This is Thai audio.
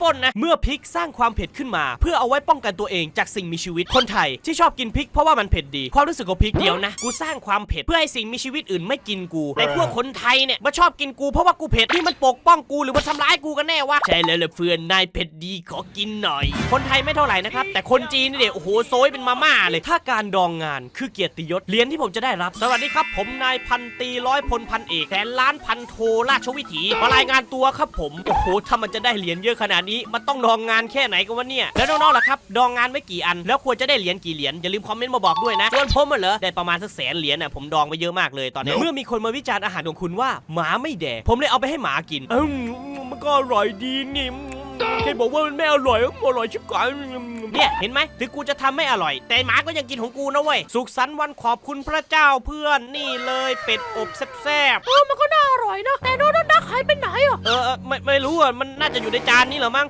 ปล้นนะ เมื่อพริกสร้างความเผ็ดขึ้นมา เพื่อเอาไว้ป้องกันตัวเองจากสิ่งมีชีวิตคนไทย ที่ชอบกินพริกเพราะว่ามันเผ็ดดีความรู้สึกของพริกเดียวนะกูสร้างความเผ็ดเพื่อให้สิ่งมีชีวิตอื่นไม่กินกูแต่พวกคนไทยเนี่ยมาชอบกินกูเพราะว่ากูเผ็ดนี่มันปกป้องกูหรือมันทำร้ายกูกันแน่วะใช่แล้วเลยเฟือนนายเผ็ดดีขอกินหน่อย คนไทยไม่เท่าไหร่นะครับแต่คนจีนนี่เดี๋ยโอ้โหโซยเป็นมาม่าเลยถ้าการดองงานคือเกียรติยศเหรียญที่ผมจะได้รับ สวัสดีครับ ผมนายพันตรีร้อยพลพันเอกแสนล้านพันโทราชวิถีมารายงานตัวครับผมโอ้โหถ้ามันจะได้เหรียญเยอะขนาดนี้มันต้องดองงานแค่ไหนกันวะเนี่ยแล้วน้องๆล่ะครับดองงานไว้กี่อัน แล้วควรจะได้เหรียญกี่เหรียญอย่าลืมคอมเมนต์มาบอกด้วยนะส่วนผมอะเหรอได้ประมาณสักแสนเหรียญน่ะผมดองไปเยอะมากเลยตอนนี้เมื่อมีคนมาวิจารณ์อาหารของคุณว่าหมาไม่แดกผมเลยเอาไปให้หมากินอืมมันก็อร่อยดีนี่ใครบอกว่ามันไม่อร่อยอร่อยชิบหายเนี่ยเห็นไหมถึงกูจะทำไม่อร่อย แต่หมาก็ยังกินของกูนะเว้ยสุขสันต์วันขอบคุณพระเจ้าเพื่อนนี่เลยเป็ดอบแซ่บๆเออมันก็น่าอร่อยนะแต่โดนดักหายไปไหน อะ เออเออไม่ไม่รู้อะ มันน่าจะอยู่ในจานนี้เหรอมั้ง